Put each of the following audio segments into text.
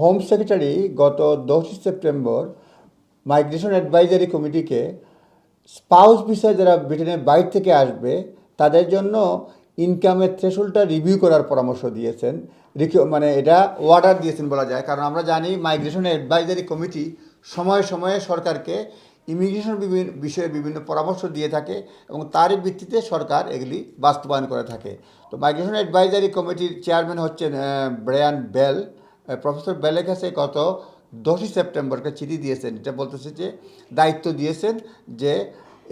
Home secretary গত দশই September migration advisory কমিটিকে স্পাউস বিষয়ে যারা ব্রিটেনের বাইরে থেকে আসবে, তাদের জন্য ইনকামের থ্রেশোল্ডটা রিভিউ করার পরামর্শ দিয়েছেন। মানে এটা অর্ডার দিয়েছেন বলা যায়। কারণ আমরা জানি মাইগ্রেশন অ্যাডভাইজারি কমিটি সময়ে সময়ে সরকারকে ইমিগ্রেশন বিভিন্ন বিষয়ে বিভিন্ন পরামর্শ দিয়ে থাকে এবং তার ভিত্তিতে সরকার এগুলি বাস্তবায়ন করে থাকে। তো মাইগ্রেশন অ্যাডভাইজারি কমিটির চেয়ারম্যান হচ্ছেন ব্রায়ান বেল। প্রফেসর কাছে গত দশই সেপ্টেম্বরকে চিঠি দিয়েছেন। এটা বলতেছে যে, দায়িত্ব দিয়েছেন যে,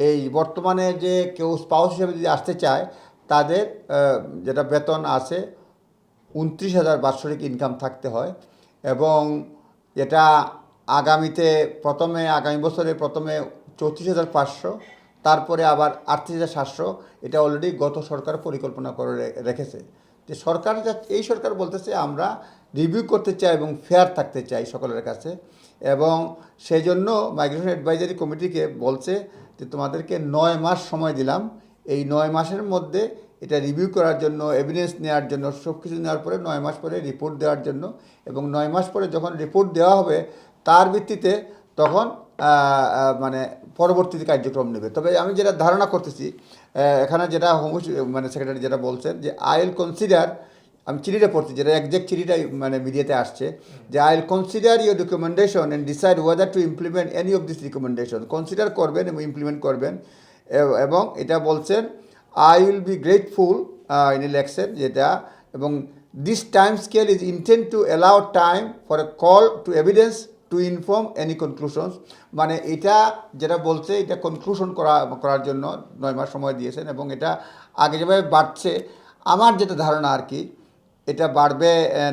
এই বর্তমানে যে কেউ স্পাউস হিসেবে যদি আসতে চায়, তাদের যেটা বেতন আছে, উনত্রিশ হাজার বাৎসরিক ইনকাম থাকতে হয় এবং এটা আগামীতে প্রথমে, আগামী বছরে প্রথমে চৌত্রিশ হাজার পাঁচশো, তারপরে আবার আটত্রিশ হাজার সাতশো, এটা অলরেডি গত সরকার পরিকল্পনা করে রেখেছে। যে সরকার এই সরকার বলতেছে আমরা রিভিউ করতে চাই এবং ফেয়ার থাকতে চাই সকলের কাছে এবং সেই জন্য মাইগ্রেশন অ্যাডভাইজারি কমিটিকে বলছে যে তোমাদেরকে নয় মাস সময় দিলাম। এই নয় মাসের মধ্যে এটা রিভিউ করার জন্য এভিডেন্স নেওয়ার জন্য সব কিছু নেওয়ার পরে নয় মাস পরে রিপোর্ট দেওয়ার জন্য এবং নয় মাস পরে যখন রিপোর্ট দেওয়া হবে, তার ভিত্তিতে তখন মানে পরবর্তীতে কার্যক্রম নেবে। তবে আমি যেটা ধারণা করতেছি এখানে যেটা হোম মানে সেক্রেটারি যেটা বলছেন যে আই উইল কনসিডার আমি চিঠিটা পড়ছি, যেটা একজ্যাক্ট চিঠিটা মানে মিডিয়াতে আসছে, যে I will consider your recommendation and decide whether to implement any of this recommendation consider করবেন এবং ইমপ্লিমেন্ট করবেন এবং এটা বলছেন I will be grateful in election যেটা, এবং this time scale is intend to allow time for a call to evidence to inform any conclusions মানে এটা যেটা বলছে, এটা কনক্লুশন করা, করার জন্য নয় মাস সময় দিয়েছেন এবং এটা আগে যেভাবে বাড়ছে, আমার যেটা ধারণা আর কি এটা বাড়বে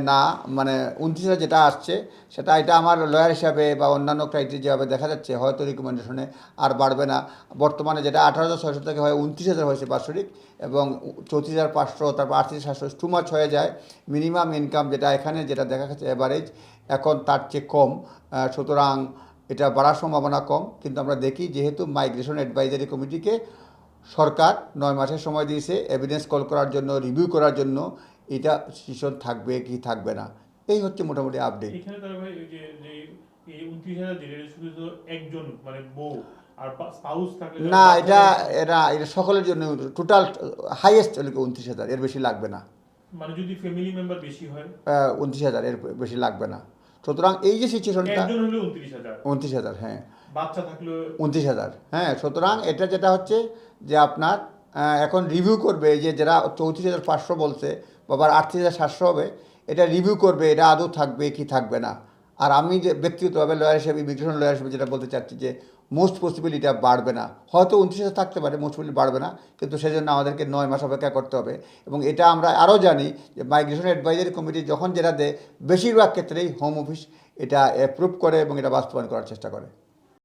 না মানে উনত্রিশ যেটা আসছে, সেটা এটা আমার লয়ার হিসাবে বা অন্যান্য ক্রাইটেরিয়া যেভাবে দেখা যাচ্ছে, হয়তো রিকমেন্ডেশনে আর বাড়বে না। বর্তমানে যেটা আঠারো হাজার ছয়শো থেকে হয় উনত্রিশ হাজার হয়েছে বাৎসরিক এবং চৌত্রিশ হাজার পাঁচশো, তারপর আটত্রিশ সাতশো টু মাছ হয়ে যায়। মিনিমাম ইনকাম যেটা এখানে, যেটা দেখা যাচ্ছে অ্যাভারেজ এখন তার চেয়ে কম। সুতরাং এটা বাড়ার সম্ভাবনা কম। কিন্তু আমরা দেখি যেহেতু মাইগ্রেশন অ্যাডভাইজারি কমিটিকে সরকার নয় মাসের সময় দিয়েছে এভিডেন্স কল করার জন্য রিভিউ করার জন্য এটা সিশন থাকবে কি থাকবে না। এই হচ্ছে মোটামুটি আপডেট এখানে তারা ভাই যে এই উনত্রিশ হাজার দিলে শুধু তো একজন মানে বউ আর স্পাউস থাকলে না এটা এটা এটা সকলের জন্য টোটাল হাইয়েস্ট হলে উনত্রিশ হাজার এর বেশি লাগবে না। মানে যদি ফ্যামিলি মেম্বার বেশি হয়? উনত্রিশ হাজার এর বেশি লাগবে না। সুতরাং এই যে সিচুয়েশনটা উনত্রিশ হাজার। হ্যাঁ। বাচ্চা থাকলে উনত্রিশ হাজার হ্যাঁ। সুতরাং এটা যেটা হচ্ছে যে আপনার এখন রিভিউ করবে যে যারা চৌত্রিশ হাজার পাঁচশো বলছে বা আবার আটত্রিশ হাজার সাতশো হবে, এটা রিভিউ করবে, এটা আদৌ থাকবে কি থাকবে না। আর আমি যে ব্যক্তিগতভাবে লয়ার হিসেবে ইমিগ্রেশন লয়ার হিসেবে যেটা বলতে চাচ্ছি যে মোস্ট পসিবল এটা বাড়বে না। হয়তো উনত্রিশ হাজার থাকতে পারে মোস্ট পসিবল বাড়বে না, কিন্তু সেজন্য আমাদেরকে নয় মাস অপেক্ষা করতে হবে। এবং এটা আমরা আরও জানি যে মাইগ্রেশন অ্যাডভাইজারি কমিটি যখন যেটা দেয়, বেশিরভাগ ক্ষেত্রেই হোম অফিস এটা অ্যাপ্রুভ করে এবং এটা বাস্তবায়ন করার চেষ্টা করে।